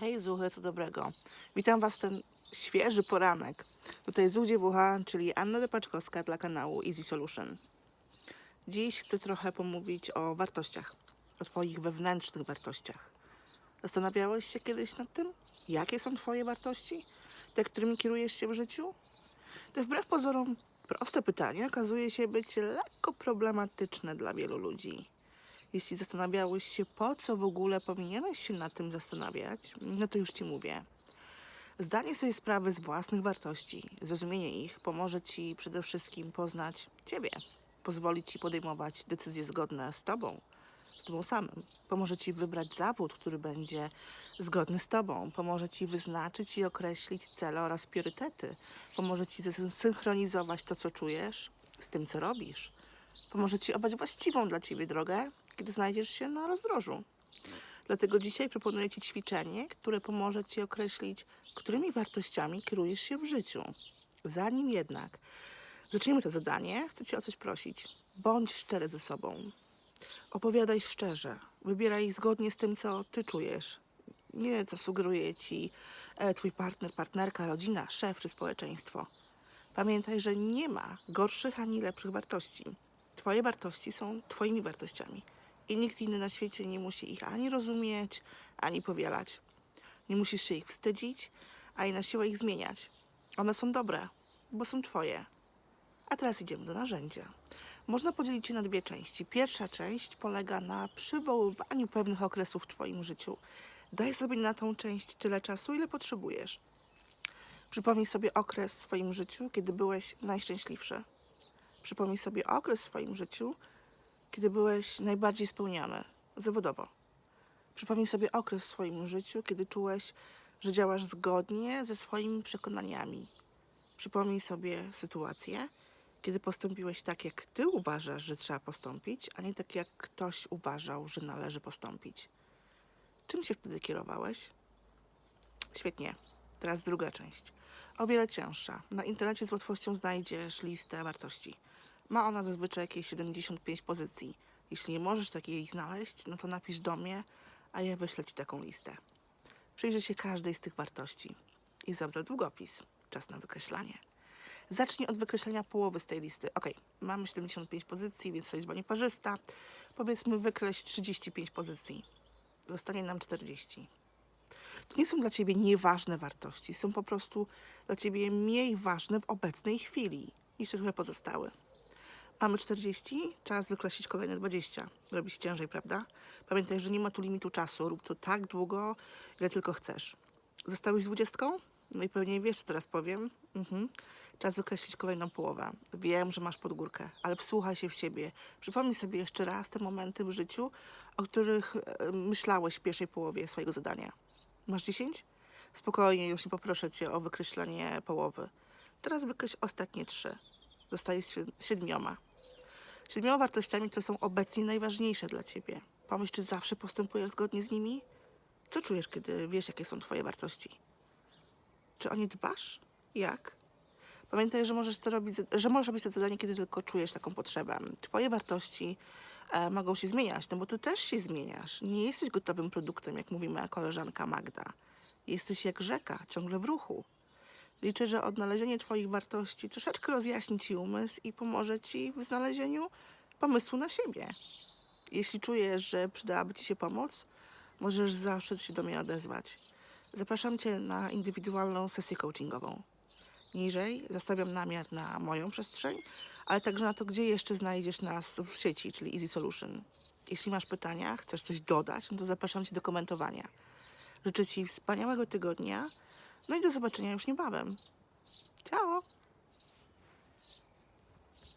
Hej Zuchy, co dobrego. Witam Was ten świeży poranek. Tutaj Zuł Dziewucha, czyli Anna Depaczkowska dla kanału Easy Solution. Dziś chcę trochę pomówić o wartościach, o Twoich wewnętrznych wartościach. Zastanawiałeś się kiedyś nad tym, jakie są Twoje wartości? Te, którymi kierujesz się w życiu? To wbrew pozorom proste pytanie okazuje się być lekko problematyczne dla wielu ludzi. Jeśli zastanawiałeś się, po co w ogóle powinieneś się nad tym zastanawiać, no to już ci mówię. Zdanie sobie sprawy z własnych wartości, zrozumienie ich pomoże ci przede wszystkim poznać ciebie, pozwoli ci podejmować decyzje zgodne z tobą, z tobą samym. Pomoże ci wybrać zawód, który będzie zgodny z tobą, pomoże ci wyznaczyć i określić cele oraz priorytety, pomoże ci zsynchronizować to, co czujesz, z tym, co robisz. Pomoże ci obrać właściwą dla ciebie drogę, kiedy znajdziesz się na rozdrożu. Dlatego dzisiaj proponuję ci ćwiczenie, które pomoże ci określić, którymi wartościami kierujesz się w życiu. Zanim jednak zaczniemy to zadanie, chcę cię o coś prosić. Bądź szczery ze sobą. Opowiadaj szczerze. Wybieraj zgodnie z tym, co ty czujesz. Nie co sugeruje ci e, twój partner, partnerka, rodzina, szef czy społeczeństwo. Pamiętaj, że nie ma gorszych ani lepszych wartości. Twoje wartości są Twoimi wartościami i nikt inny na świecie nie musi ich ani rozumieć, ani powielać. Nie musisz się ich wstydzić, ani na siłę ich zmieniać. One są dobre, bo są Twoje. A teraz idziemy do narzędzia. Można podzielić je na dwie części. Pierwsza część polega na przywoływaniu pewnych okresów w Twoim życiu. Daj sobie na tą część tyle czasu, ile potrzebujesz. Przypomnij sobie okres w swoim życiu, kiedy byłeś najszczęśliwszy. Przypomnij sobie okres w swoim życiu, kiedy byłeś najbardziej spełniony zawodowo. Przypomnij sobie okres w swoim życiu, kiedy czułeś, że działasz zgodnie ze swoimi przekonaniami. Przypomnij sobie sytuację, kiedy postąpiłeś tak, jak ty uważasz, że trzeba postąpić, a nie tak, jak ktoś uważał, że należy postąpić. Czym się wtedy kierowałeś? Świetnie. Teraz druga część. O wiele cięższa. Na internecie z łatwością znajdziesz listę wartości. Ma ona zazwyczaj jakieś 75 pozycji. Jeśli nie możesz takiej znaleźć, no to napisz do mnie, a ja wyślę ci taką listę. Przyjrzyj się każdej z tych wartości i za długopis. Czas na wykreślanie. Zacznij od wykreślenia połowy z tej listy. Ok, mamy 75 pozycji, więc to liczba nieparzysta. Powiedzmy, wykreśl 35 pozycji. Zostanie nam 40 to nie są dla ciebie nieważne wartości, są po prostu dla ciebie mniej ważne w obecnej chwili niż te, które pozostały. Mamy 40, czas wykreślić kolejne 20. Robi się ciężej, prawda? Pamiętaj, że nie ma tu limitu czasu. Rób to tak długo, ile tylko chcesz. Zostałeś z 20? No i pewnie wiesz, co teraz powiem. Mhm. Czas wykreślić kolejną połowę. Wiem, że masz podgórkę, ale wsłuchaj się w siebie. Przypomnij sobie jeszcze raz te momenty w życiu, o których e, myślałeś w pierwszej połowie swojego zadania. Masz 10? Spokojnie, już nie poproszę cię o wykreślenie połowy. Teraz wykreśl ostatnie trzy. Zostajesz Siedmioma wartościami, które są obecnie najważniejsze dla ciebie. Pomyśl, czy zawsze postępujesz zgodnie z nimi? Co czujesz, kiedy wiesz, jakie są twoje wartości? Czy o nie dbasz? Jak? Pamiętaj, że możesz to robić, że możesz robić to zadanie, kiedy tylko czujesz taką potrzebę. Twoje wartości e, mogą się zmieniać, no bo ty też się zmieniasz. Nie jesteś gotowym produktem, jak mówi moja koleżanka Magda. Jesteś jak rzeka, ciągle w ruchu. Liczę, że odnalezienie Twoich wartości troszeczkę rozjaśni Ci umysł i pomoże Ci w znalezieniu pomysłu na siebie. Jeśli czujesz, że przydałaby Ci się pomoc, możesz zawsze się do mnie odezwać. Zapraszam Cię na indywidualną sesję coachingową. Niżej zostawiam namiar na moją przestrzeń, ale także na to, gdzie jeszcze znajdziesz nas w sieci, czyli Easy Solution. Jeśli masz pytania, chcesz coś dodać, no to zapraszam Cię do komentowania. Życzę Ci wspaniałego tygodnia, no i do zobaczenia już niebawem. Ciao!